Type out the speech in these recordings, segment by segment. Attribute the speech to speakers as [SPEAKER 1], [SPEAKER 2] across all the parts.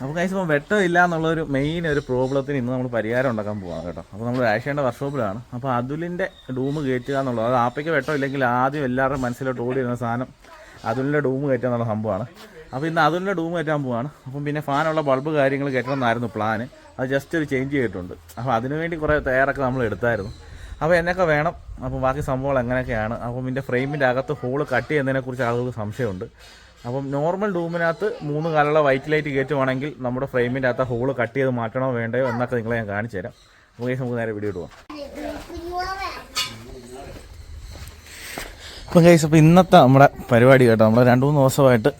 [SPEAKER 1] അപ്പോൾ കൈസ് ഇപ്പോൾ വെട്ടം ഇല്ല എന്നുള്ളൊരു മെയിൻ ഒരു പ്രോബ്ലത്തിന് ഇന്ന് നമ്മൾ പരിഹാരം ഉണ്ടാക്കാൻ പോവാണ് കേട്ടോ. അപ്പോൾ നമ്മൾ രാശേന്റെ വർക്ക്ഷോപ്പിലാണ് അപ്പോൾ അതുലിന്റെ ഡൂമ് കയറ്റുക എന്നുള്ളത് അത് ആപ്പയ്ക്ക് വെട്ടം ഇല്ലെങ്കിൽ ആദ്യം എല്ലാവരുടെയും മനസ്സിലോട്ട് ഓടി വരുന്ന സാധനം അതുലിന്റെ ഡൂമ് കയറ്റുക എന്നുള്ള സംഭവമാണ്. അപ്പോൾ ഇന്ന് അതുലിന്റെ ഡൂമ് കയറ്റാൻ പോവാണ്. അപ്പം പിന്നെ ഫാനുള്ള ബൾബ് കാര്യങ്ങൾ കയറ്റണം എന്നായിരുന്നു പ്ലാന് അത് ജസ്റ്റ് ഒരു ചേഞ്ച് ചെയ്തിട്ടുണ്ട്. അപ്പോൾ അതിനുവേണ്ടി കുറേ തയ്യാറൊക്കെ നമ്മൾ എടുത്തായിരുന്നു. അപ്പോൾ എന്നൊക്കെ വേണം. അപ്പോൾ ബാക്കി സംഭവങ്ങൾ എങ്ങനെയൊക്കെയാണ് അപ്പം ഇതിന്റെ ഫ്രെയിമിന്റെ അകത്ത് ഹോൾ കട്ട് ചെയ്യുന്നതിനെക്കുറിച്ച് ആളുകൾക്ക് സംശയമുണ്ട്. അപ്പം നോർമൽ ഡൂമിനകത്ത് മൂന്ന് കാലുള്ള വൈറ്റ് ലൈറ്റ് കയറ്റുവാണെങ്കിൽ നമ്മുടെ ഫ്രെയിമിന്റെ അകത്ത് ഹോൾ കട്ട് ചെയ്ത് മാറ്റണോ വേണ്ടയോ എന്നൊക്കെ നിങ്ങളെ ഞാൻ കാണിച്ചു തരാം. ഈ നമുക്ക് നേരെ വീഡിയോ ഇടുവാം അപ്പം കൈസ് അപ്പോൾ ഇന്നത്തെ നമ്മുടെ പരിപാടി കേട്ടോ നമ്മൾ രണ്ട് മൂന്ന് ദിവസമായിട്ട്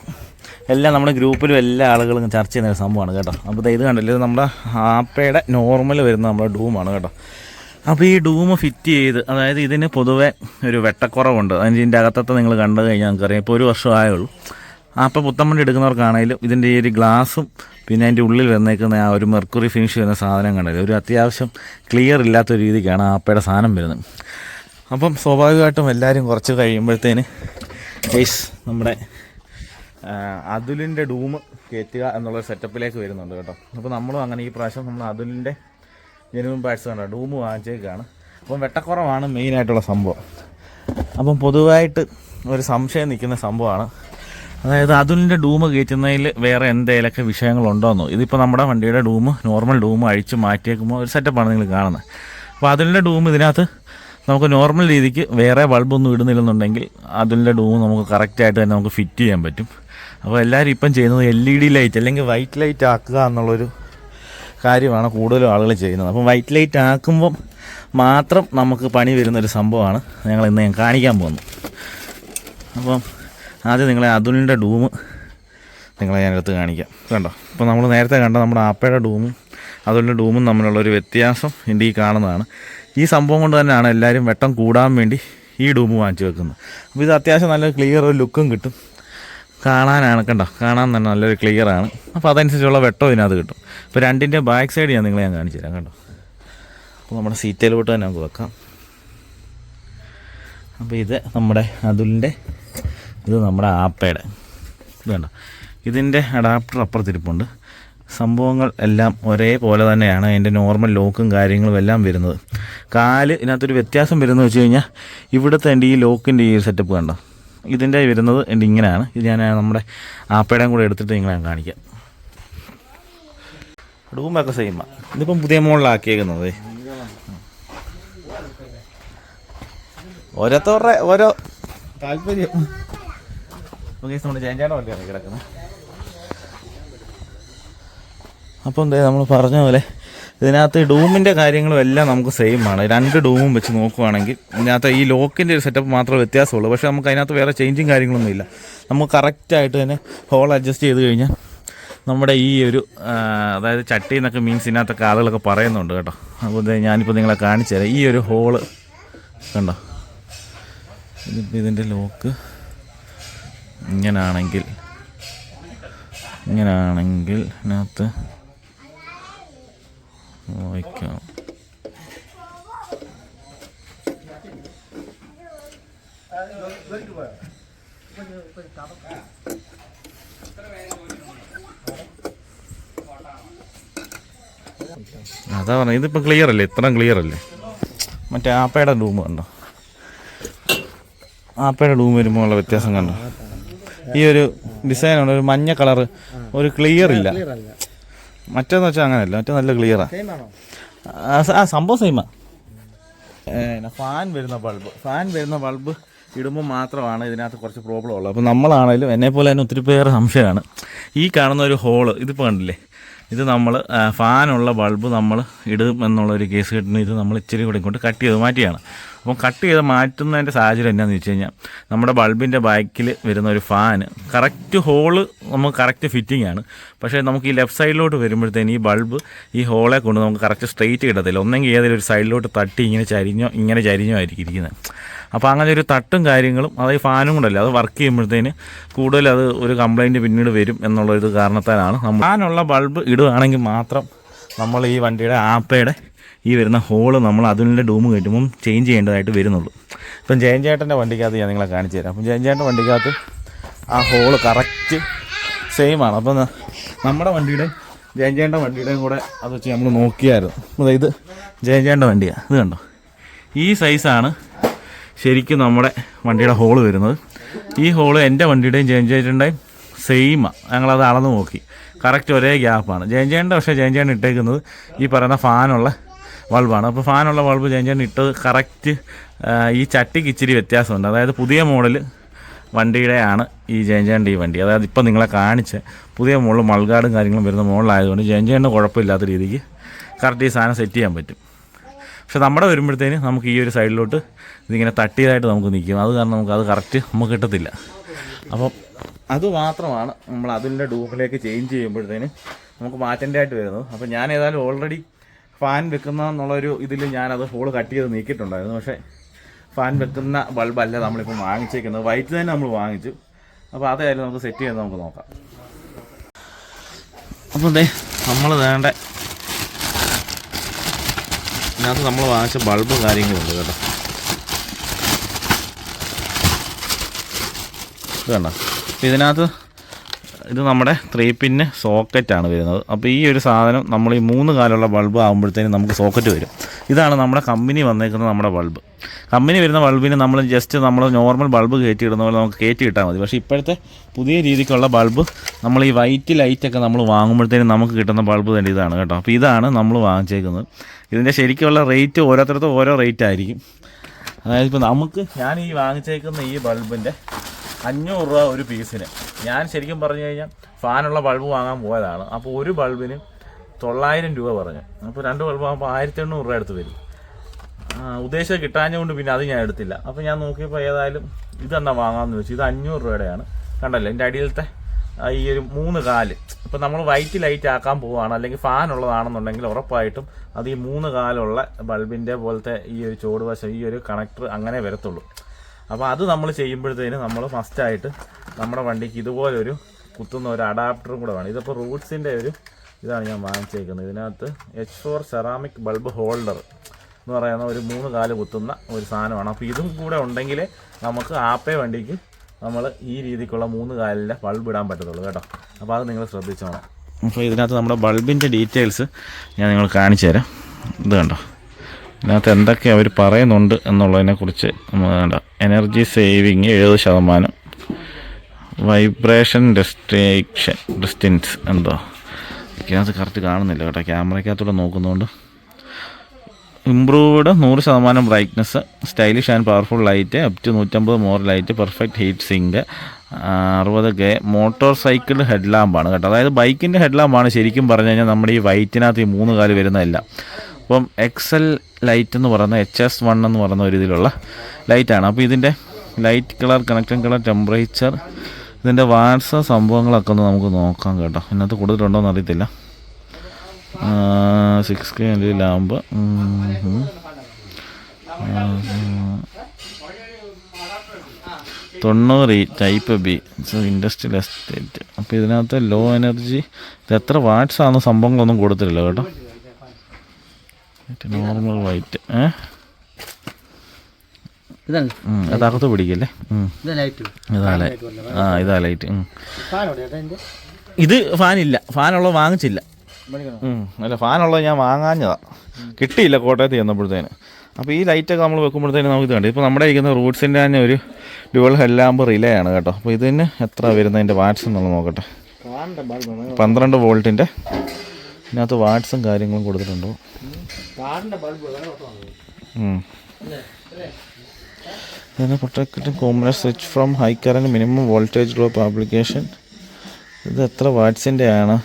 [SPEAKER 1] എല്ലാം നമ്മുടെ ഗ്രൂപ്പിലും എല്ലാ ആളുകളും ചർച്ച ചെയ്യുന്ന ഒരു സംഭവമാണ് കേട്ടോ. അപ്പോൾ ഇത് കണ്ടില്ല ഇത് നമ്മുടെ ആപ്പയുടെ നോർമൽ വരുന്ന നമ്മുടെ ഡൂമാണ് കേട്ടോ. അപ്പോൾ ഈ ഡൂം ഫിറ്റ് ചെയ്ത് അതായത് ഇതിന് പൊതുവേ ഒരു വെട്ടക്കുറവുണ്ട്. അതിന്റെ അകത്തത്തെ നിങ്ങൾ കണ്ടു കഴിഞ്ഞാൽ നമുക്കറിയാം ഇപ്പോൾ ഒരു വർഷം ആയുള്ളൂ ആപ്പ പുത്തമ്പണ്ടി എടുക്കുന്നവർക്കാണെങ്കിലും ഇതിന്റെ ഈ ഒരു ഗ്ലാസും പിന്നെ അതിന്റെ ഉള്ളിൽ വന്നേക്കുന്ന ആ ഒരു മെർക്കുറി ഫിനിഷ് വരുന്ന സാധനം കണ്ടത്. ഒരു അത്യാവശ്യം ക്ലിയർ ഇല്ലാത്ത രീതിക്കാണ് ആപ്പയുടെ സാധനം വരുന്നത്. അപ്പം സ്വാഭാവികമായിട്ടും എല്ലാവരും കുറച്ച് കഴിയുമ്പോഴത്തേന് ഏസ് നമ്മുടെ അതുലിന്റെ ഡൂം കയറ്റുക എന്നുള്ള സെറ്റപ്പിലേക്ക് വരുന്നുണ്ട് കേട്ടോ. അപ്പോൾ നമ്മളും അങ്ങനെ ഈ പ്രാവശ്യം നമ്മൾ അതുലിന്റെ ജനുവൻ പാഴ്സ് കണ്ടോ? ഡൂം വാങ്ങിച്ചേക്കാണ്. അപ്പം വെട്ടക്കുറവാണ് മെയിനായിട്ടുള്ള സംഭവം. അപ്പം പൊതുവായിട്ട് ഒരു സംശയം നിൽക്കുന്ന സംഭവമാണ്. അതായത് അതിന്റെ ഡൂം കയറ്റുന്നതിൽ വേറെ എന്തെങ്കിലുമൊക്കെ വിഷയങ്ങളുണ്ടോയെന്നോ ഇതിപ്പോൾ നമ്മുടെ വണ്ടിയുടെ ഡൂം നോർമൽ ഡൂം അഴിച്ച് മാറ്റിയേക്കുമ്പോൾ ഒരു സെറ്റപ്പാണ് നിങ്ങൾ കാണുന്നത് അപ്പോൾ അതിന്റെ ഡൂം ഇതിനകത്ത് നമുക്ക് നോർമൽ രീതിക്ക് വേറെ ബൾബൊന്നും ഇടുന്നില്ലെന്നുണ്ടെങ്കിൽ അതിന്റെ ഡൂം നമുക്ക് കറക്റ്റായിട്ട് തന്നെ നമുക്ക് ഫിറ്റ് ചെയ്യാൻ പറ്റും. അപ്പോൾ എല്ലാവരും ഇപ്പം ചെയ്യുന്നത് എൽ ഇ ഡി ലൈറ്റ് അല്ലെങ്കിൽ വൈറ്റ് ലൈറ്റ് ആക്കുക എന്നുള്ളൊരു കാര്യമാണ് കൂടുതലും ആളുകൾ ചെയ്യുന്നത്. അപ്പം വൈറ്റ് ലൈറ്റ് ആക്കുമ്പം മാത്രം നമുക്ക് പണി വരുന്നൊരു സംഭവമാണ് ഞങ്ങൾ ഇന്ന് ഞാൻ കാണിക്കാൻ പോകുന്നത്. അപ്പം ആദ്യം നിങ്ങളെ അതുലിന്റെ ഡൂം നിങ്ങളെ ഞാൻ എടുത്ത് കാണിക്കാം. കണ്ടോ? ഇപ്പോൾ നമ്മൾ നേരത്തെ കണ്ട നമ്മുടെ ആപ്പയുടെ ഡൂമും അതുലിന്റെ ഡൂമും തമ്മിലുള്ളൊരു വ്യത്യാസം എന്റെ ഈ കാണുന്നതാണ്. ഈ സംഭവം കൊണ്ട് തന്നെയാണ് എല്ലാവരും വെട്ടം കൂടാൻ വേണ്ടി ഈ ഡൂം വാങ്ങിച്ചു വെക്കുന്നത്. അപ്പോൾ ഇത് അത്യാവശ്യം നല്ല ക്ലിയർ ഒരു ലുക്കും കിട്ടും. കാണാനാണ് കണ്ടോ? കാണാൻ തന്നെ നല്ലൊരു ക്ലിയറാണ് അപ്പോൾ അതനുസരിച്ചുള്ള വെട്ടം ഇതിനകത്ത് കിട്ടും. ഇപ്പോൾ രണ്ടിന്റെ ബാക്ക് സൈഡ് ഞാൻ നിങ്ങളെ ഞാൻ കാണിച്ചു തരാം കണ്ടോ? അപ്പോൾ നമ്മുടെ സീറ്റയിലോട്ട് തന്നെ നമുക്ക് വെക്കാം. അപ്പോൾ ഇത് നമ്മുടെ അതുലിന്റെ ഇത് നമ്മുടെ ആപ്പയുടെ. ഇത് കണ്ടോ? ഇതിന്റെ അഡാപ്റ്റർ അപ്പുറത്തിരിപ്പുണ്ട്. സംഭവങ്ങൾ എല്ലാം ഒരേപോലെ തന്നെയാണ്. അതിന്റെ നോർമൽ ലോക്കും കാര്യങ്ങളും എല്ലാം വരുന്നത്. കാൽ ഇതിനകത്തൊരു വ്യത്യാസം വരുന്നത് വെച്ച് കഴിഞ്ഞാൽ ഇവിടുത്തെ എന്റെ ഈ ലോക്കിന്റെ ഈ സെറ്റപ്പ് കണ്ടോ? ഇതിന്റെ വരുന്നത് എന്റെ ഇങ്ങനെയാണ്. ഇത് ഞാൻ നമ്മുടെ ആപ്പയുടെയും കൂടെ എടുത്തിട്ട് നിങ്ങളെ കാണിക്കാം. റൂമൊക്കെ സെയിമാണ് ഇതിപ്പം പുതിയ മോളിലാക്കിയേക്കുന്നത് ഓരോരുത്തവരുടെ ഓരോ താല്പര്യം. കിടക്കുന്നത്. അപ്പോൾ എന്താ നമ്മൾ പറഞ്ഞ പോലെ ഇതിനകത്ത് ഡൂമിന്റെ കാര്യങ്ങളും എല്ലാം നമുക്ക് സെയിം ആണ്. രണ്ട് ഡൂമും വെച്ച് നോക്കുവാണെങ്കിൽ ഇതിനകത്ത് ഈ ലോക്കിന്റെ ഒരു സെറ്റപ്പ് മാത്രമേ വ്യത്യാസമുള്ളൂ. പക്ഷേ നമുക്ക് അതിനകത്ത് വേറെ ചേഞ്ചും കാര്യങ്ങളൊന്നും ഇല്ല. നമുക്ക് കറക്റ്റായിട്ട് തന്നെ ഹോൾ അഡ്ജസ്റ്റ് ചെയ്ത് കഴിഞ്ഞാൽ നമ്മുടെ ഈ ഒരു അതായത് ചട്ടി എന്നൊക്കെ മീൻസ് ഇതിനകത്തൊക്കെ ആളുകളൊക്കെ പറയുന്നുണ്ട് കേട്ടോ. അപ്പോൾ ഞാനിപ്പോൾ നിങ്ങളെ കാണിച്ചു തരാം. ഈ ഒരു ഹോൾ കണ്ടോ? ഇതിപ്പോൾ ഇതിന്റെ ലോക്ക് ഇങ്ങനാണെങ്കിൽ ഇങ്ങനാണെങ്കിൽ ഇതിനകത്ത് വായിക്കാം. അതാ പറഞ്ഞത് ഇതിപ്പോൾ ക്ലിയർ അല്ലേ? ഇത്ര ക്ലിയർ അല്ലേ? മറ്റേ ആപ്പയുടെ റൂം കണ്ടോ? ആപ്പയുടെ റൂം വരുമ്പോൾ ഉള്ള വ്യത്യാസം കണ്ടോ? ഈ ഒരു ഡിസൈൻ ഉണ്ട് ഒരു മഞ്ഞ കളറ് ഒരു ക്ലിയർ ഇല്ല. മറ്റേന്ന് വെച്ചാൽ അങ്ങനെയല്ല മറ്റേ നല്ല ക്ലിയറാ ആ. സംഭവം സെയിമാ ഫാൻ വരുന്ന ബൾബ് ഫാൻ വരുന്ന ബൾബ് ഇടുമ്പോൾ മാത്രമാണ് ഇതിനകത്ത് കുറച്ച് പ്രോബ്ലം ഉള്ളത് അപ്പോൾ നമ്മളാണേലും എന്നെ പോലെ തന്നെ ഒത്തിരി പേര് സംശയമാണ്. ഈ കാണുന്ന ഒരു ഹോൾ ഇതിപ്പോൾ കണ്ടില്ലേ? ഇത് നമ്മൾ ഫാനുള്ള ബൾബ് നമ്മൾ ഇടും എന്നുള്ളൊരു കേസ് കെട്ടിന് ഇത് നമ്മൾ ഇച്ചിരി കൂടി കൊണ്ട് കട്ട് ചെയ്ത് മാറ്റിയാണ്. അപ്പം കട്ട് ചെയ്ത് മാറ്റുന്നതിന്റെ സാഹചര്യം എന്നാന്ന് വെച്ച് കഴിഞ്ഞാൽ നമ്മുടെ ബൾബിന്റെ ബാക്കിൽ വരുന്ന ഒരു ഫാന് കറക്റ്റ് ഹോൾ നമുക്ക് കറക്റ്റ് ഫിറ്റിംഗ് ആണ്. പക്ഷേ നമുക്ക് ഈ ലെഫ്റ്റ് സൈഡിലോട്ട് വരുമ്പോഴത്തേന് ഈ ബൾബ് ഈ ഹോളെ കൊണ്ട് നമുക്ക് കറക്റ്റ് സ്ട്രെയിറ്റ് കിട്ടത്തില്ല. ഒന്നെങ്കിൽ ഏതെങ്കിലും ഒരു സൈഡിലോട്ട് തട്ടി ഇങ്ങനെ ചരിഞ്ഞോ ഇങ്ങനെ ചരിഞ്ഞോ ആയിരിക്കും ഇരിക്കുന്നത്. അപ്പോൾ അങ്ങനെ ഒരു തട്ടും കാര്യങ്ങളും അതായത് ഫാനും കൊണ്ടല്ല അത് വർക്ക് ചെയ്യുമ്പോഴത്തേന് കൂടുതൽ അത് ഒരു കംപ്ലൈന്റ് പിന്നീട് വരും എന്നുള്ള ഒരു കാരണത്താലാണ് നമ്മൾ ഫാനുള്ള ബൾബ് ഇടുകയാണെങ്കിൽ മാത്രം നമ്മൾ ഈ വണ്ടിയുടെ ആപ്പയുടെ ഈ വരുന്ന ഹോൾ നമ്മൾ അതിന്റെ ഡൂമ് കയറ്റുമ്പം ചേഞ്ച് ചെയ്യേണ്ടതായിട്ട് വരുന്നുള്ളൂ. ഇപ്പം ജയൻചേട്ടന്റെ വണ്ടിക്കകത്ത് ഞാൻ നിങ്ങളെ കാണിച്ചു തരാം. അപ്പം ജയൻചേട്ടന്റെ വണ്ടിക്കകത്ത് ആ ഹോൾ കറക്റ്റ് സെയിം ആണ്. അപ്പം നമ്മുടെ വണ്ടിയുടെ ജയൻചേട്ടന്റെ വണ്ടിയുടെയും കൂടെ അത് വെച്ച് നമ്മൾ നോക്കിയായിരുന്നു. അതായത് ജയൻചേട്ടന്റെ വണ്ടിയാണ് ഇത് കണ്ടോ? ഈ സൈസാണ് ശരിക്കും നമ്മുടെ വണ്ടിയുടെ ഹോൾ വരുന്നത്. ഈ ഹോൾ എന്റെ വണ്ടിയുടെയും ജയഞ്ചേട്ടന്റെയും സെയിമാണ് ഞങ്ങളത് അളന്ന് നോക്കി. കറക്റ്റ് ഒരേ ഗ്യാപ്പാണ് ജയഞ്ചേണ്ട പക്ഷേ ജയഞ്ചേട്ടൻ ഇട്ടേക്കുന്നത് ഈ പറയുന്ന ഫാനുള്ള ബൾബാണ് അപ്പോൾ ഫാനുള്ള ബൾബ് ജയഞ്ചേട്ടൻ ഇട്ടത് കറക്റ്റ് ഈ ചട്ടിക്ക് ഇച്ചിരി വ്യത്യാസമുണ്ട്. അതായത് പുതിയ മോഡൽ വണ്ടിയുടെയാണ് ഈ ജയഞ്ചേണ്ട ഈ വണ്ടി. അതായത് ഇപ്പം നിങ്ങളെ കാണിച്ച പുതിയ മോഡൽ മൾഗാർഡും കാര്യങ്ങളും വരുന്ന മോഡലായതുകൊണ്ട് ജയഞ്ചേണ്ട കുഴപ്പമില്ലാത്ത രീതിക്ക് കറക്റ്റ് ഈ സാധനം സെറ്റ് ചെയ്യാൻ പറ്റും. പക്ഷെ നമ്മുടെ വരുമ്പോഴത്തേന് നമുക്ക് ഈ ഒരു സൈഡിലോട്ട് ഇതിങ്ങനെ തട്ടിയതായിട്ട് നമുക്ക് നിൽക്കും. അത് കാരണം നമുക്ക് അത് കറക്റ്റ് നമുക്ക് കിട്ടത്തില്ല. അപ്പം അത് മാത്രമാണ് നമ്മൾ അതിന്റെ ഡൂപ്പിലേക്ക് ചേഞ്ച് ചെയ്യുമ്പോഴത്തേന് നമുക്ക് മാറ്റേണ്ടതായിട്ട് വരുന്നത്. അപ്പം ഞാൻ ഏതായാലും ഓൾറെഡി ഫാൻ വെക്കുന്ന എന്നുള്ളൊരു ഇതിൽ ഞാനത് ഹോൾ കട്ട് ചെയ്ത് നീക്കിയിട്ടുണ്ടായിരുന്നു. പക്ഷേ ഫാൻ വെക്കുന്ന ബൾബല്ല നമ്മളിപ്പോൾ വാങ്ങിച്ചേക്കുന്നത്. വൈറ്റ് തന്നെ നമ്മൾ വാങ്ങിച്ചു. അപ്പോൾ അതായാലും നമുക്ക് സെറ്റ് ചെയ്ത് നമുക്ക് നോക്കാം. അപ്പോൾ അതെ നമ്മൾ വേണ്ട ഇതിനകത്ത് നമ്മൾ വാങ്ങിച്ച ബൾബ് കാര്യങ്ങളുണ്ട് കേട്ടോ. ഇത് കണ്ടോ? ഇതിനകത്ത് ഇത് നമ്മുടെ ത്രീ പിന്ന് സോക്കറ്റാണ് വരുന്നത്. അപ്പോൾ ഈ ഒരു സാധനം നമ്മൾ ഈ മൂന്ന് കാലുള്ള ബൾബ് ആകുമ്പോഴത്തേനും നമുക്ക് സോക്കറ്റ് വരും. ഇതാണ് നമ്മുടെ കമ്പനി വന്നേക്കുന്ന നമ്മുടെ ബൾബ് കമ്പനി വരുന്ന ബൾബിന് നമ്മൾ ജസ്റ്റ് നമ്മൾ നോർമൽ ബൾബ് കയറ്റി ഇടുന്ന പോലെ നമുക്ക് കയറ്റി ഇട്ടാൽ മതി. പക്ഷേ ഇപ്പോഴത്തെ പുതിയ രീതിക്കുള്ള ബൾബ് നമ്മൾ ഈ വൈറ്റ് ലൈറ്റൊക്കെ നമ്മൾ വാങ്ങുമ്പോഴത്തേനും നമുക്ക് കിട്ടുന്ന ബൾബ് തന്നെ ഇതാണ് കേട്ടോ. അപ്പോൾ ഇതാണ് നമ്മൾ വാങ്ങിച്ചേക്കുന്നത്. ഇതിന്റെ ശരിക്കുള്ള റേറ്റ് ഓരോരുത്തർക്കും ഓരോ റേറ്റ് ആയിരിക്കും. അതായത് ഇപ്പോൾ നമുക്ക് ഞാൻ ഈ വാങ്ങിച്ചേക്കുന്ന ഈ ബൾബിന്റെ അഞ്ഞൂറ് രൂപ ഒരു പീസിന്. ഞാൻ ശരിക്കും പറഞ്ഞു കഴിഞ്ഞാൽ ഫാനുള്ള ബൾബ് വാങ്ങാൻ പോയതാണ്. അപ്പോൾ ഒരു ബൾബിന് തൊള്ളായിരം രൂപ പറഞ്ഞു. അപ്പോൾ രണ്ട് ബൾബ് ആകുമ്പോൾ ആയിരത്തി എണ്ണൂറ് രൂപ എടുത്ത് വരും. ഉദ്ദേശം കിട്ടാഞ്ഞുകൊണ്ട് പിന്നെ അത് ഞാൻ എടുത്തില്ല. അപ്പോൾ ഞാൻ നോക്കിയപ്പോൾ ഏതായാലും ഇതെന്നാ വാങ്ങാമെന്ന് ചോദിച്ചു. ഇത് അഞ്ഞൂറ് രൂപയുടെയാണ്. കണ്ടല്ലോ? എന്റെ അടിയിലത്തെ ഈ ഒരു മൂന്ന് കാൽ. ഇപ്പം നമ്മൾ വൈറ്റ് ലൈറ്റ് ആക്കാൻ പോവുകയാണ്. അല്ലെങ്കിൽ ഫാൻ ഉള്ളതാണെന്നുണ്ടെങ്കിൽ ഉറപ്പായിട്ടും അത് ഈ മൂന്ന് കാലുള്ള ബൾബിന്റെ പോലത്തെ ഈ ഒരു ചുവടുവശം ഈ ഒരു കണക്ടർ അങ്ങനെ വരത്തുള്ളൂ. അപ്പോൾ അത് നമ്മൾ ചെയ്യുമ്പോഴത്തേന് നമ്മൾ മസ്റ്റായിട്ട് നമ്മുടെ വണ്ടിക്ക് ഇതുപോലൊരു കുത്തുന്ന ഒരു അഡാപ്റ്ററും കൂടെ വേണം. ഇതിപ്പോൾ റൂട്ട്സിന്റെ ഒരു ഇതാണ് ഞാൻ വാങ്ങിച്ചേക്കുന്നത്. ഇതിനകത്ത് H four ceramic bulb holder എന്ന് പറയുന്ന ഒരു മൂന്ന് കാൽ കുത്തുന്ന ഒരു സാധനമാണ്. അപ്പോൾ ഇതും കൂടെ ഉണ്ടെങ്കിൽ നമുക്ക് ആപ്പേ വണ്ടിക്ക് നമ്മൾ ഈ രീതിക്കുള്ള മൂന്ന് കാലിലെ ബൾബ് ഇടാൻ പറ്റത്തുള്ളൂ കേട്ടോ. അപ്പോൾ അത് നിങ്ങൾ ശ്രദ്ധിച്ചോണം. അപ്പോൾ ഇതിനകത്ത് നമ്മുടെ ബൾബിന്റെ ഡീറ്റെയിൽസ് ഞാൻ നിങ്ങൾ കാണിച്ചു തരാം. ഇത് കണ്ടോ? ഇതിനകത്ത് എന്തൊക്കെ അവർ പറയുന്നുണ്ട് എന്നുള്ളതിനെക്കുറിച്ച് കുറിച്ച് വേണ്ട എനർജി സേവിങ് എഴുപത് ശതമാനം. വൈബ്രേഷൻ ഡെസ്ട്രേക്ഷൻ ഡിസ്റ്റൻസ് എന്തോ? ഇതിനകത്ത് കറക്റ്റ് കാണുന്നില്ല കേട്ടോ. ക്യാമറയ്ക്കകത്തൂടെ നോക്കുന്നതുകൊണ്ട് ഇംപ്രൂവ്ഡ് നൂറ് ശതമാനം brightness stylish and powerful light up to നൂറ്റമ്പത് more light perfect heat sink അറുപത് കെ മോട്ടോർ സൈക്കിൾ ഹെഡ് ലാമ്പാണ് കേട്ടോ. അതായത് ബൈക്കിന്റെ ഹെഡ് ലാമ്പാണ് ശരിക്കും പറഞ്ഞു കഴിഞ്ഞാൽ നമ്മുടെ ഈ വൈറ്റിനകത്ത് ഈ മൂന്ന് കാൽ വരുന്നതല്ല. അപ്പം എക്സൽ ലൈറ്റ് എന്ന് പറയുന്ന എച്ച് എസ് വൺ എന്ന് പറയുന്ന ഒരു ഇതിലുള്ള ലൈറ്റാണ് അപ്പോൾ ഇതിന്റെ light colour connection colour temperature ഇതിന്റെ വാട്സ് സംഭവങ്ങളൊക്കെ ഒന്ന് നമുക്ക് നോക്കാം കേട്ടോ. ഇതിനകത്ത് കൂടുതലുണ്ടോയെന്ന് അറിയത്തില്ല. Six K lamp. തൊണ്ണൂറ് ടൈപ്പ് ബി ഇൻഡസ്ട്രിയൽ എസ്റ്റേറ്റ് അപ്പോൾ ഇതിനകത്ത് ലോ എനർജി ഇത് എത്ര വാട്ട്സ് ആണ്? സംഭവങ്ങളൊന്നും കൊടുത്തിട്ടില്ല കേട്ടോ. നോർമൽ വൈറ്റ് ഏ? അതകത്ത് പിടിക്കല്ലേ?
[SPEAKER 2] ഇതാ ലൈറ്റ്
[SPEAKER 1] ആ ഇതാ ലൈറ്റ്
[SPEAKER 2] എന്റെ
[SPEAKER 1] ഇത് ഫാനില്ല ഫാനുള്ള വാങ്ങിച്ചില്ല. അല്ല ഫാനുള്ളത് ഞാൻ വാങ്ങാഞ്ഞതാ. കിട്ടിയില്ല കോട്ടയത്ത് ചെന്നപ്പോഴത്തേന്. അപ്പോൾ ഈ ലൈറ്റൊക്കെ നമ്മൾ വെക്കുമ്പോഴത്തേന് നമുക്ക് ഇത് കണ്ടു. ഇപ്പോൾ നമ്മുടെ ഇരിക്കുന്ന റൂട്ട്സിന്റെ തന്നെ ഒരു ഡ്യുവൽ ഹെല്ലാമ്പ് റിലേ ആണ് കേട്ടോ. അപ്പോൾ ഇതിന് എത്ര വരുന്നതിന്റെ വാട്സ് എന്നുള്ളത് നോക്കട്ടെ. പന്ത്രണ്ട് വോൾട്ടിന്റെ ഇതിനകത്ത് വാട്സും കാര്യങ്ങളും കൊടുത്തിട്ടുണ്ടോ. ഇതിനെ പ്രൊട്ടക്റ്റും common switch from high current minimum voltage drop application ഇത് എത്ര വാട്ട്സിന്റെ ആണ്?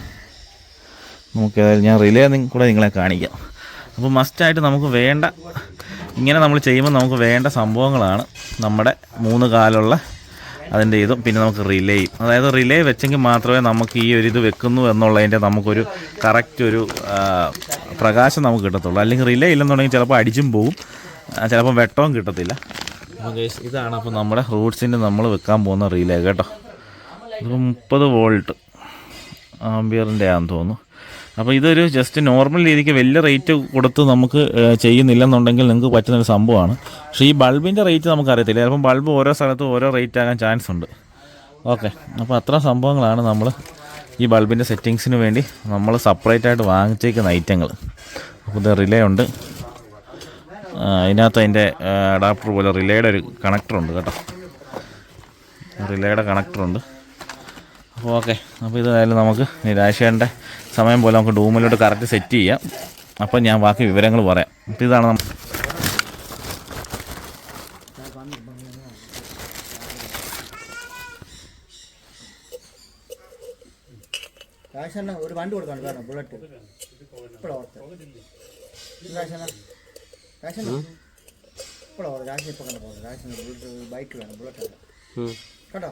[SPEAKER 1] നമുക്ക് ഏതായാലും ഞാൻ റിലേ കൂടെ നിങ്ങളെ കാണിക്കാം. അപ്പോൾ മസ്റ്റായിട്ട് നമുക്ക് വേണ്ട ഇങ്ങനെ നമ്മൾ ചെയ്യുമ്പോൾ നമുക്ക് വേണ്ട സംഭവങ്ങളാണ് നമ്മുടെ മൂന്ന് കാലുള്ള അതിന്റെ ഇതും പിന്നെ നമുക്ക് റിലേയും അതായത് റിലേ വെച്ചെങ്കിൽ മാത്രമേ നമുക്ക് ഈ ഒരു ഇത് വെക്കുന്നു എന്നുള്ളതിന്റെ നമുക്കൊരു കറക്റ്റ് ഒരു പ്രകാശം നമുക്ക് കിട്ടത്തുള്ളൂ. അല്ലെങ്കിൽ റിലേ ഇല്ലെന്നുണ്ടെങ്കിൽ ചിലപ്പോൾ അടിച്ചും പോവും ചിലപ്പോൾ വെട്ടവും കിട്ടത്തില്ല. ഇതാണ് അപ്പോൾ നമ്മുടെ റൂട്ട്സിന്റെ നമ്മൾ വെക്കാൻ പോകുന്ന റിലേ കേട്ടോ. ഇതിപ്പോൾ മുപ്പത് വോൾട്ട് ആംബിയറിന്റെ ആണെന്ന് തോന്നുന്നു. അപ്പോൾ ഇതൊരു ജസ്റ്റ് നോർമൽ രീതിക്ക് വലിയ റേറ്റ് കൊടുത്ത് നമുക്ക് ചെയ്യുന്നില്ലെന്നുണ്ടെങ്കിൽ നിങ്ങൾക്ക് പറ്റുന്നൊരു സംഭവമാണ്. പക്ഷേ ഈ ബൾബിന്റെ റേറ്റ് നമുക്കറിയത്തില്ല. ചിലപ്പം ബൾബ് ഓരോ സ്ഥലത്തും ഓരോ റേറ്റ് ആകാൻ ചാൻസ് ഉണ്ട്. ഓക്കെ അപ്പോൾ അത്ര സംഭവങ്ങളാണ് നമ്മൾ ഈ ബൾബിന്റെ സെറ്റിങ്സിന് വേണ്ടി നമ്മൾ സെപ്പറേറ്റ് ആയിട്ട് വാങ്ങിച്ചേക്കുന്ന ഐറ്റങ്ങൾ അപ്പോൾ ഇത് റിലേ ഉണ്ട്. അതിനകത്ത് അതിന്റെ അഡാപ്റ്റർ പോലെ റിലേയുടെ ഒരു കണക്ടറുണ്ട് കേട്ടോ. റിലേയുടെ കണക്ടറുണ്ട് അപ്പോൾ ഓക്കെ. അപ്പോൾ ഇതായാലും നമുക്ക് നിരാശേന്റെ സമയം പോലെ നമുക്ക് ഡൂമിലോട്ട് കറക്റ്റ് സെറ്റ് ചെയ്യാം. അപ്പോൾ ഞാൻ ബാക്കി വിവരങ്ങൾ പറയാം. അപ്പോൾ ഇതാണ്
[SPEAKER 2] നമ്മൾ ഒരു വണ്ടി കൊടുക്കാണ് കാരണം ബുള്ളറ്റ് ഇപ്പോഴും ഓർത്ത് രാജേഷണ്ണ രാജേഷണ്ണ ഇപ്പോഴാണ് ഓർത്ത് രാജേഷൻ ഇപ്പോൾ കണ്ട? പോകുന്നത് ബൈക്ക് വേണം. ബുള്ളറ്റ് വേണം. കേട്ടോ?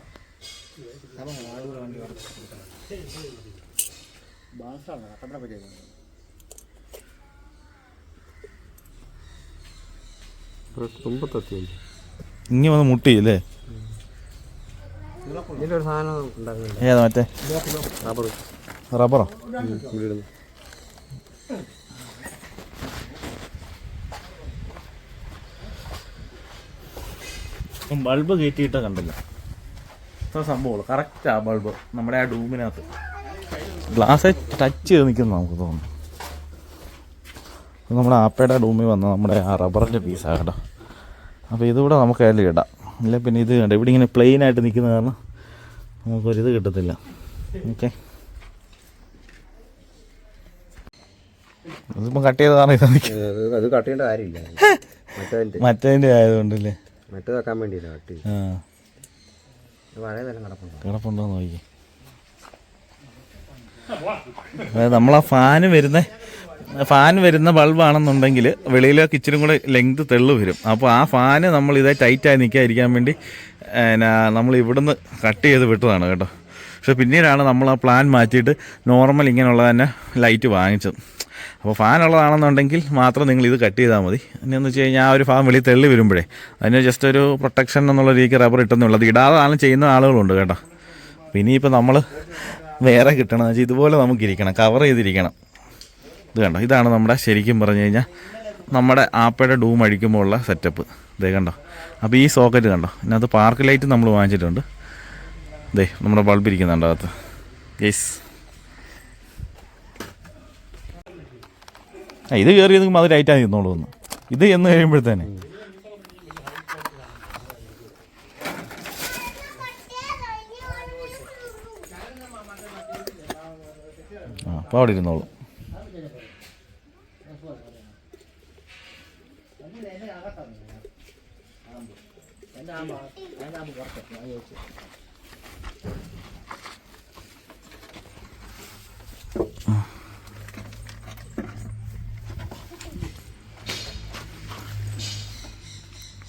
[SPEAKER 1] ഇങ്ങനെ വന്ന് മുട്ടിയില്ലേ
[SPEAKER 3] അല്ലേ?
[SPEAKER 1] ഏതാ മറ്റേ? റബ്ബറോ? ബൾബ് കയറ്റിയിട്ടാ കണ്ടില്ല. ഇത്ര സംഭവമുള്ളൂ. കറക്റ്റ് ആ ബൾബ് നമ്മുടെ ആ ഡൂമിനകത്ത്. ഗ്ലാസ് ടച്ച് ചെയ്ത് നിൽക്കുന്നു നമുക്ക് തോന്നുന്നു. നമ്മുടെ ആപ്പയുടെ ഡൂമിൽ വന്ന നമ്മുടെ ആ റബ്ബറിന്റെ പീസാണ് കേട്ടോ. അപ്പോൾ ഇതുകൂടെ നമുക്ക് അതിൽ ഇടാം. ഇല്ല പിന്നെ ഇത് കണ്ട? ഇവിടെ ഇങ്ങനെ പ്ലെയിൻ ആയിട്ട് നിൽക്കുന്ന കാരണം നമുക്കൊരിത് കിട്ടത്തില്ല. ഓക്കെ ഇതിപ്പം കട്ട് ചെയ്ത കാരണം ഇത് നിൽക്കും
[SPEAKER 3] അത് കട്ട് ചെയ്യേണ്ട കാര്യമില്ല.
[SPEAKER 1] മറ്റേതിന്റെ ആയതുകൊണ്ടല്ലേ?
[SPEAKER 3] മറ്റേത് വെക്കാൻ വേണ്ടിയില്ല കട്ട്
[SPEAKER 1] ആ.
[SPEAKER 3] കിടപ്പുണ്ടോ?
[SPEAKER 1] നോക്കി അതായത് നമ്മളാ ഫാന് വരുന്ന ഫാൻ വരുന്ന ബൾബാണെന്നുണ്ടെങ്കിൽ വെളിയിലേക്ക് ഇച്ചിരി കൂടെ ലെങ്ത് തെള്ളു വരും. അപ്പോൾ ആ ഫാന് നമ്മൾ ഇതേ ടൈറ്റായി നിൽക്കാതിരിക്കാൻ വേണ്ടി നമ്മൾ ഇവിടുന്ന് കട്ട് ചെയ്ത് വിട്ടതാണ് കേട്ടോ. പക്ഷെ പിന്നീടാണ് നമ്മൾ ആ പ്ലാൻ മാറ്റിയിട്ട് നോർമൽ ഇങ്ങനെയുള്ള തന്നെ ലൈറ്റ് വാങ്ങിച്ചത്. അപ്പോൾ ഫാൻ ഉള്ളതാണെന്നുണ്ടെങ്കിൽ മാത്രം നിങ്ങൾ ഇത് കട്ട് ചെയ്താൽ മതി. എന്നു വെച്ച് കഴിഞ്ഞാൽ ആ ഒരു ഫാൻ വെളിയിൽ തെള്ളി വരുമ്പോഴേ അതിന് ജസ്റ്റ് ഒരു പ്രൊട്ടക്ഷൻ എന്നുള്ള രീതിക്ക് റബ്ബർ ഇട്ടെന്നുള്ളത് ഇടാതാണ് ചെയ്യുന്ന ആളുകളുണ്ട് കേട്ടോ. പിന്നെ ഇനിയിപ്പോൾ നമ്മൾ വേറെ കിട്ടണമെന്ന് വെച്ചാൽ ഇതുപോലെ നമുക്കിരിക്കണം കവർ ചെയ്തിരിക്കണം. ഇത് കണ്ടോ? ഇതാണ് നമ്മുടെ ശരിക്കും പറഞ്ഞു കഴിഞ്ഞാൽ നമ്മുടെ ആപ്പയുടെ ഡൂം അഴിക്കുമ്പോൾ ഉള്ള സെറ്റപ്പ് ഇതേ കണ്ടോ? അപ്പോൾ ഈ സോക്കറ്റ് കണ്ടോ? ഇതിനകത്ത് പാർക്ക് ലൈറ്റ് നമ്മൾ വാങ്ങിച്ചിട്ടുണ്ട്. ദേ നമ്മുടെ ബൾബ് ഇരിക്കുന്നുണ്ട് അകത്ത് യെസ് ഇത് കയറി നിൽക്കുമ്പോൾ അത് ലൈറ്റായി ഒന്ന്. ഇത് എന്ന് കഴിയുമ്പോഴത്തേനെ. ആ അപ്പോൾ അവിടെ ഇരുന്നോളൂ. ഞാൻ അവിടെ സ്പ്രിങ്ങേല ഞാൻ ആ,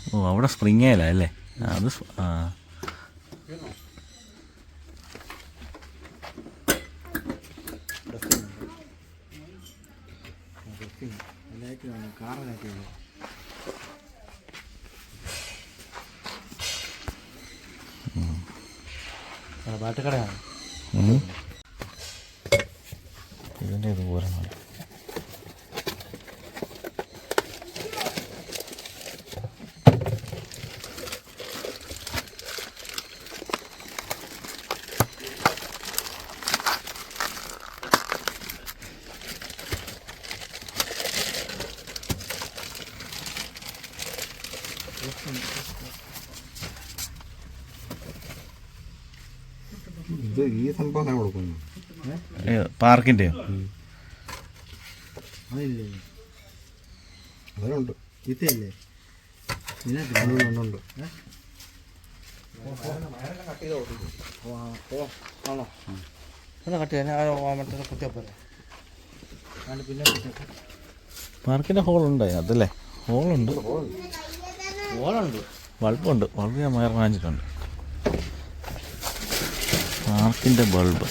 [SPEAKER 1] അത് അവിടെ
[SPEAKER 2] സ്പ്രിങ് ഏല അല്ലേ? അത് ആ. പാട്ടുകടയാണ്
[SPEAKER 1] ഉം. ഇതിന്റെ ഇതുപോലെ മതി.
[SPEAKER 3] ഇത് ഈ സംഭവം ഞാൻ കൊടുക്കുന്നു
[SPEAKER 1] ഏത് പാർക്കിന്റെ
[SPEAKER 2] അതില്ലേ?
[SPEAKER 3] അതിലുണ്ട്
[SPEAKER 2] ഇതല്ലേ?
[SPEAKER 3] ഉണ്ട്, ഉണ്ട്.
[SPEAKER 2] ആണോ? എന്നാ കട്ട് ചെയ്യാൻ മറ്റേ കുത്തിയാ പോരെ ആണ് പിന്നെ
[SPEAKER 1] ഹോളുണ്ട് അതല്ലേ? ഹോളുണ്ട്.
[SPEAKER 2] ഓളുണ്ട്
[SPEAKER 1] ബൾബുണ്ട്. ബൾബ് ഞാൻ മയർ വാങ്ങിച്ചിട്ടുണ്ട്. പാർക്കിന്റെ ബൾബ്.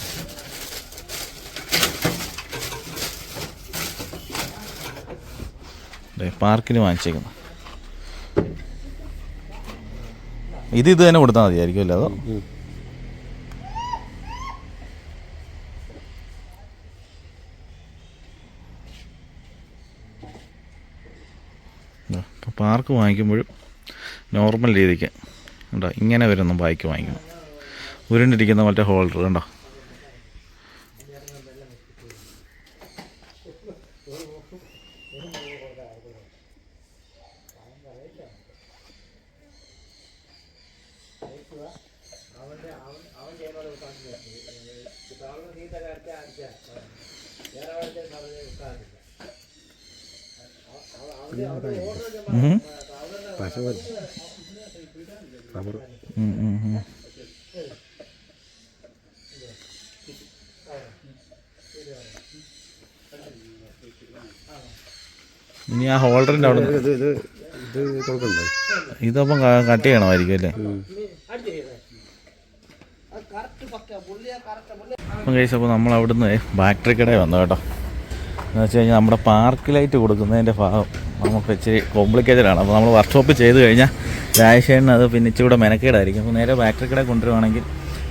[SPEAKER 1] പാർക്കിന് വാങ്ങിച്ചേക്കുന്നു. ഇത് ഇത് തന്നെ കൊടുത്താൽ മതിയായിരിക്കും അല്ലേ അതോ? പാർക്ക് വാങ്ങിക്കുമ്പോഴും നോർമൽ രീതിക്ക്. ഉണ്ടോ ഇങ്ങനെ വരുന്നു ബൈക്ക് വാങ്ങിക്കണം ഉരുണ്ടിരിക്കുന്ന മറ്റേ ഹോൾഡർ കണ്ടോ? ഹോൾഡറിന്റെ അവിടെ ഇതപ്പം കട്ട് ചെയ്യണമായിരിക്കും അല്ലേ? അപ്പം കഴിച്ച് അപ്പോൾ നമ്മൾ അവിടുന്ന് ബാറ്ററി കടയിൽ വന്നു കേട്ടോ. എന്ന് വെച്ച് കഴിഞ്ഞാൽ നമ്മുടെ പാർക്ക് ലൈറ്റ് കൊടുക്കുന്നതിന്റെ ഭാഗം നമുക്ക് ഇച്ചിരി കോംപ്ലിക്കേറ്റഡ് ആണ്. അപ്പോൾ നമ്മൾ വർക്ക്ഷോപ്പ് ചെയ്ത് കഴിഞ്ഞാൽ രാജശേഖരൻ അത് പിന്നെ ഇച്ചിരി കൂടെ മെനക്കേടായിരിക്കും. അപ്പോൾ നേരെ ബാറ്ററി കടയിൽ കൊണ്ടുവരുവാണെങ്കിൽ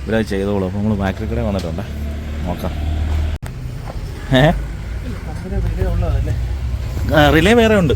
[SPEAKER 1] ഇവരത് ചെയ്തോളൂ. അപ്പോൾ നമ്മൾ ബാറ്ററി കടയിൽ വന്നിട്ടുണ്ട്. നോക്കാം. ഏ? റിലേ വേറെ ഉണ്ട്.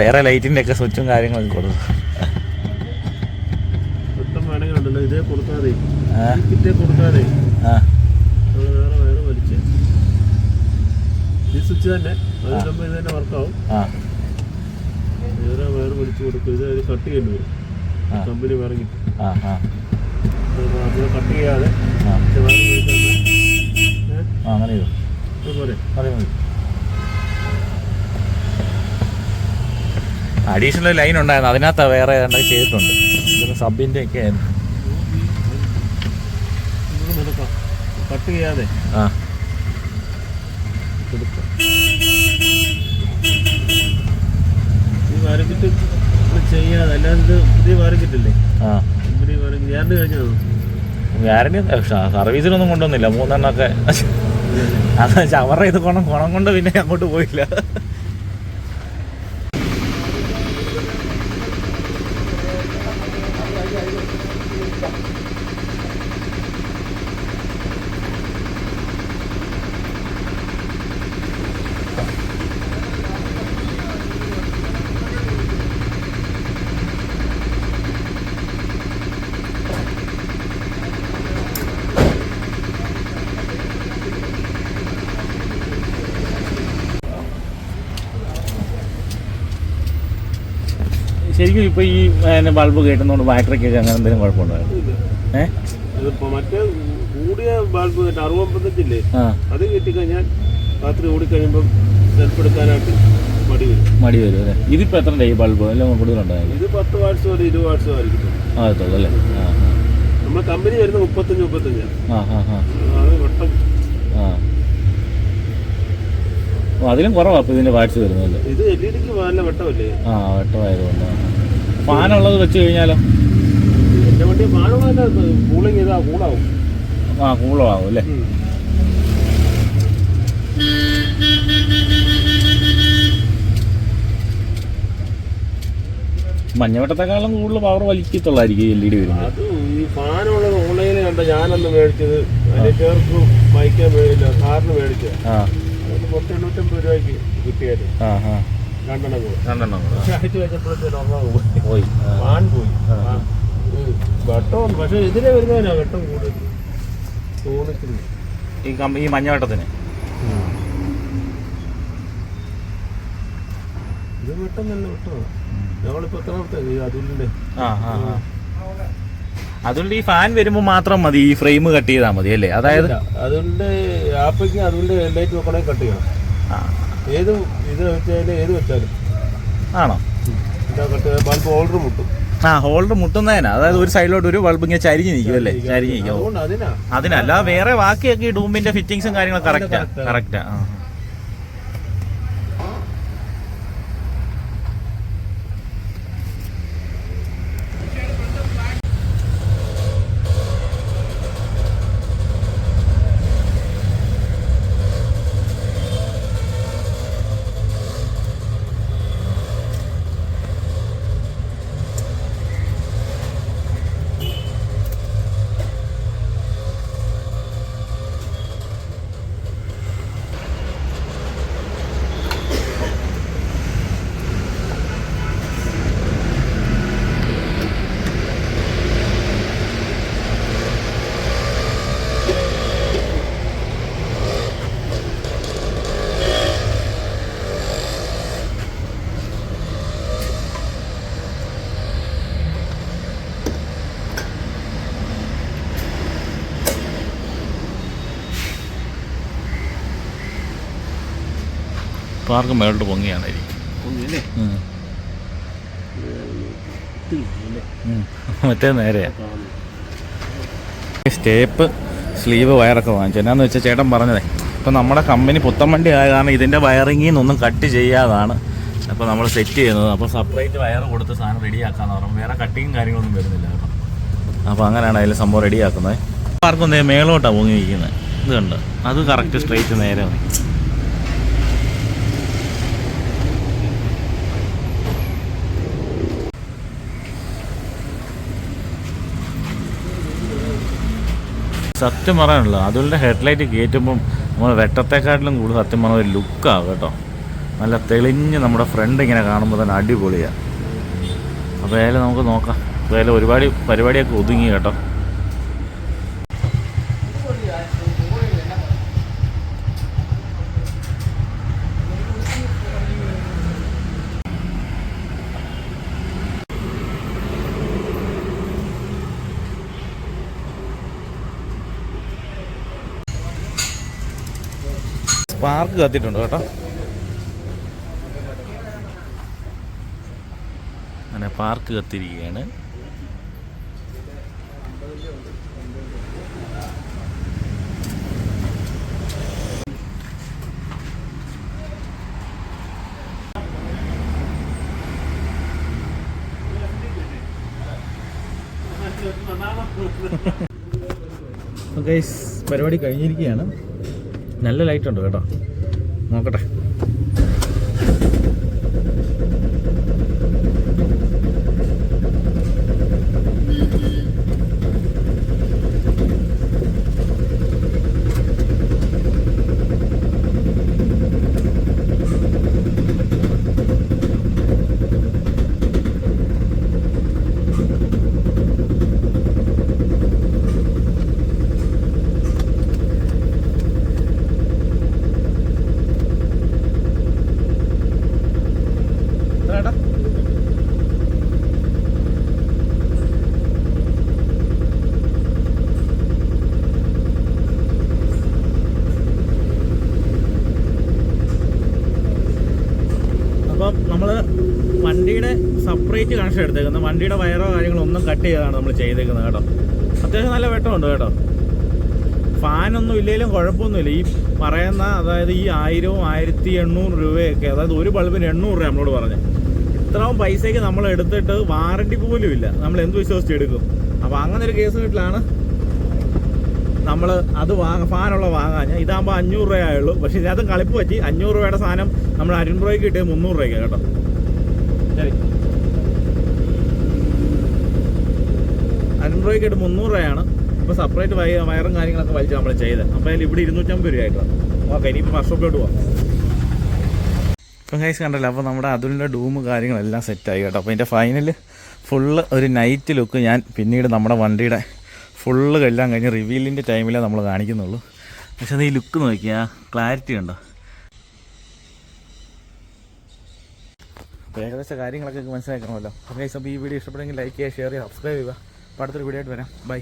[SPEAKER 1] ഇത് ലൈറ്റിന്റെ ഒക്കെ സ്വിച്ചും കാര്യങ്ങളൊക്കെ ആ.
[SPEAKER 4] കമ്പനി പറഞ്ഞിട്ട് കട്ട് ചെയ്യാതെ
[SPEAKER 1] അങ്ങനെ
[SPEAKER 4] അതുപോലെ
[SPEAKER 1] മതി മതി അഡീഷണൽ ലൈൻ ഉണ്ടായിരുന്നു. അതിനകത്ത് വേറെ ഏതാണ്ട് ചെയ്തിട്ടുണ്ട്. സബിന്റെ സബിന്റെ ഒക്കെ ആയിരുന്നു.
[SPEAKER 4] കട്ട് ചെയ്യാതെ.
[SPEAKER 1] ആ.
[SPEAKER 4] വാരക്കിട്ട് ചെയ്യാതെ. അല്ലാതെ ഇത് പുതിയ വാരക്കിട്ടല്ലേ
[SPEAKER 1] ആ.
[SPEAKER 4] ഗ്യാരണ്ടി
[SPEAKER 1] ഗ്യാരണ്ടി സർവീസിനൊന്നും കൊണ്ടുവന്നില്ല. മൂന്നെണ്ണൊക്കെ അത് അവരുടെ ഇത് ഗുണം ഗുണം കൊണ്ട് പിന്നെ അങ്ങോട്ട് പോയില്ല ശരിക്കും ഇപ്പോൾ ബൾബ് ബൾബ് കേട്ടുന്നതുകൊണ്ട് ബാറ്ററിക്കൊക്കെ അങ്ങനെ എന്തെങ്കിലും കുഴപ്പമുണ്ടായിരുന്നു. ഏ
[SPEAKER 4] ഇതിപ്പോ മറ്റേ കൂടിയ ബൾബ് അറുപത്തഞ്ചില്ലേ അത് കിട്ടിക്കഴിഞ്ഞാൽ രാത്രി ഓടിക്കഴിയുമ്പം സെൽഫ് മടി വരും.
[SPEAKER 1] മടി വരും അല്ലേ? ഇതിപ്പോൾ എത്ര ഈ ബൾബ്? എല്ലാം കൂടുതലുണ്ടായിരുന്നു.
[SPEAKER 4] ഇത് പത്ത് വാട്സ് വരെ ഇരുപത് വാട്സ്
[SPEAKER 1] ആ എത്തുള്ളൂ അല്ലേ?
[SPEAKER 4] നമ്മുടെ കമ്പനി വരുന്ന മുപ്പത്തഞ്ച് മുപ്പത്തഞ്ചാണ് അത് വട്ടം
[SPEAKER 1] അതിലും കുറവാണ് അപ്പോൾ ഇതിന്റെ വാട്സ്
[SPEAKER 4] ഇത് എൽ ഇ ഡിക്ക് നല്ല വെട്ടമല്ലേ?
[SPEAKER 1] ആ വെട്ടമായതുകൊണ്ട് ഫാനുള്ളത് വെച്ച് കഴിഞ്ഞാലോ?
[SPEAKER 4] എന്റെ വണ്ടി കൂളാവും.
[SPEAKER 1] ആ കൂളമാകും അല്ലേ. മഞ്ഞവട്ടത്തെക്കാളും കൂടുതൽ പവർ വലിക്കത്തുള്ളായിരിക്കും എൽ ഇ ഡി വരുന്നത്.
[SPEAKER 4] അത് ഈ ഫാനുള്ളത് ഓൺലൈനിൽ കണ്ട ഞാനന്ന് മേടിച്ചത് അതിന്റെ ചേർക്ക് മേടില്ല കാറിന് മേടിച്ചത്.
[SPEAKER 1] ആ.
[SPEAKER 4] അതൊന്ന് പത്ത് എണ്ണൂറ്റമ്പത് രൂപയ്ക്ക്
[SPEAKER 1] ആ ആ.
[SPEAKER 4] രണ്ടെണ്ണം കൂടെ. പോയി.
[SPEAKER 1] പോയി.
[SPEAKER 4] പക്ഷെ ഇതിലെ വരുന്നതിനാ വെട്ടം കൂടുതൽ.
[SPEAKER 1] ഈ കമ്പ ഈ മഞ്ഞവട്ടത്തിന്
[SPEAKER 4] ഇത് വെട്ടം തന്നെ വെട്ടമാണ്. ഞങ്ങളിപ്പോ എത്രാമത്തെ ഈ അതുലിന്റെ?
[SPEAKER 1] ആ ആ ആ. അതുകൊണ്ട് ഈ ഫാൻ വരുമ്പോൾ മാത്രം മതി. ഈ ഫ്രെയിം കട്ട് ചെയ്താൽ മതി അല്ലേ? അതായത്
[SPEAKER 4] അതുകൊണ്ട് ആപ്പിക്ക് അതുകൊണ്ട് ലൈറ്റ് വെക്കണേ കട്ട് ചെയ്യണം.
[SPEAKER 1] ആ,
[SPEAKER 4] ഏത് ഇത് വെച്ചാലും ഏത് വെച്ചാലും.
[SPEAKER 1] ആണോ?
[SPEAKER 4] ഇതാ കട്ട് ബൾബ് ഓൾഡർ മുട്ടും.
[SPEAKER 1] ആ ഹോൾഡർ മുട്ടുന്നതിനാ. അതായത് ഒരു സൈഡിലോട്ട് ഒരു ബൾബ് ഇങ്ങനെ ചരിഞ്ഞ് നിൽക്കും അല്ലേ? ചരിഞ്ഞ് നിൽക്കും. അതിനല്ല വേറെ ബാക്കിയൊക്കെ ഈ ഡൂമിന്റെ ഫിറ്റിങ്സും കാര്യങ്ങളും കറക്റ്റാ കറക്റ്റാ ആ. പാർക്ക് മേളിട്ട് പൊങ്ങിയാണ്. മറ്റേ നേരെയാണ് സ്റ്റേപ്പ് സ്ലീവ് വയറൊക്കെ വാങ്ങിച്ചു. എന്നാന്ന് വെച്ചാൽ ചേട്ടൻ പറഞ്ഞതേ ഇപ്പം നമ്മുടെ കമ്പനി പുത്തൻ വണ്ടി ആയ കാരണം ഇതിന്റെ വയറിങ്ങിൽ നിന്നൊന്നും കട്ട് ചെയ്യാതാണ്. അപ്പോൾ നമ്മൾ സെറ്റ് ചെയ്യുന്നത്. അപ്പോൾ സെപ്പറേറ്റ് വയർ കൊടുത്ത് സാധനം റെഡിയാക്കാന്ന് പറഞ്ഞു. വേറെ കട്ടിങ്ങും കാര്യങ്ങളൊന്നും വരുന്നില്ല കേട്ടോ. അപ്പോൾ അങ്ങനെയാണ് അതിൽ സംഭവം റെഡിയാക്കുന്നത്. ആർക്കും മേളോട്ടാണ് പൊങ്ങി വയ്ക്കുന്നത് ഇത് കണ്ട്? അത് കറക്റ്റ് സ്ട്രേറ്റ് നേരെ സത്യം പറയാനുള്ളത്. അതുകൊണ്ട് ഹെഡ്ലൈറ്റ് കയറ്റുമ്പം നമ്മൾ വെട്ടത്തെക്കാട്ടിലും കൂടുതൽ സത്യം പറഞ്ഞ ഒരു ലുക്കാണ് കേട്ടോ. നല്ല തെളിഞ്ഞ് നമ്മുടെ ഫ്രണ്ട് ഇങ്ങനെ കാണുമ്പോൾ തന്നെ അടിപൊളിയാണ് അപ്പോൾ ഏതായാലും നമുക്ക് നോക്കാം. ഏതായാലും ഒരുപാട് പരിപാടിയൊക്കെ ഒതുങ്ങി കേട്ടോ. സ്പാർക്ക് കത്തിയിട്ടുണ്ട് കേട്ടോ? അങ്ങനെ പാർക്ക് കത്തിരിക്കുകയാണ് പരിപാടി കഴിഞ്ഞിരിക്കുകയാണ്. നല്ല ലൈറ്റ് ഉണ്ട് കേട്ടോ. നോക്കട്ടെ ചേട്ടാ അപ്പം നമ്മൾ വണ്ടിയുടെ എടുത്തേക്കുന്നത്. വണ്ടിയുടെ വയറോ കാര്യങ്ങളോ ഒന്നും കട്ട് ചെയ്താണ് നമ്മൾ ചെയ്തേക്കുന്നത് കേട്ടോ. അത്യാവശ്യം നല്ല വെട്ടമുണ്ട് കേട്ടോ. ഫാനൊന്നും ഇല്ലെങ്കിലും കുഴപ്പമൊന്നുമില്ല. ഈ പറയുന്ന അതായത് ഈ ആയിരവും ആയിരത്തി എണ്ണൂറ് രൂപയൊക്കെ അതായത് ഒരു ബൾബിന് എണ്ണൂറ് രൂപ നമ്മളോട് പറഞ്ഞു. ഇത്രയും പൈസയ്ക്ക് നമ്മൾ എടുത്തിട്ട് വാറണ്ടി പോലും ഇല്ല. നമ്മൾ എന്ത് വിശ്വസിച്ച് എടുക്കും? അപ്പോൾ അങ്ങനെ ഒരു കേസ് വീട്ടിലാണ്. നമ്മൾ അത് വാങ്ങ ഫാനുള്ള വാങ്ങാഞ്ഞ. ഇതാകുമ്പോൾ അഞ്ഞൂറ് രൂപയായുള്ളൂ പക്ഷേ ഇതിനകത്ത് കളിപ്പ് പറ്റി. അഞ്ഞൂറ് രൂപയുടെ സാധനം നമ്മൾ അരുൺ അരുൺപുറയ്ക്ക് കിട്ടിയത് മുന്നൂറ് രൂപയ്ക്ക് കേട്ടോ. ശരി. അരുൺപുറയ്ക്ക് കിട്ടി മുന്നൂറ് രൂപയാണ്. ഇപ്പോൾ സെപ്പറേറ്റ് വയ വയറും കാര്യങ്ങളൊക്കെ വലിച്ച് നമ്മൾ ചെയ്തത് അപ്പോൾ അതിൽ ഇവിടെ ഇരുന്നൂറ്റമ്പത് രൂപയായിട്ടാണ് ഓക്കെ ഇനിയിപ്പോൾ വർഷോപ്പിലോട്ട് പോവാം. ഇപ്പം കൈസ് കണ്ടല്ലോ അപ്പോൾ നമ്മുടെ അതുലിന്റെ ഡൂം കാര്യങ്ങളെല്ലാം സെറ്റായി കേട്ടോ. അപ്പോൾ ഇതിന്റെ ഫൈനൽ ഫുള്ള് ഒരു നൈറ്റ് ലുക്ക് ഞാൻ പിന്നീട് നമ്മുടെ വണ്ടിയുടെ ഫുള്ള് എല്ലാം കഴിഞ്ഞ് റിവീലിന്റെ ടൈമിലേ നമ്മൾ കാണിക്കുന്നുള്ളൂ. പക്ഷെ അത് ഈ ലുക്ക് നോക്കിയാ ക്ലാരിറ്റി ഉണ്ടോ? അപ്പോൾ ഏകദേശം കാര്യങ്ങളൊക്കെ മനസ്സിലാക്കണമല്ലോ അപ്പോൾ കൈസ് അപ്പോൾ ഈ വീഡിയോ ഇഷ്ടപ്പെടുമെങ്കിൽ ലൈക്ക് ചെയ്യുക ഷെയർ ചെയ്യുക സബ്സ്ക്രൈബ് ചെയ്യുക. അപ്പോൾ അടുത്തൊരു വരാം. ബൈ.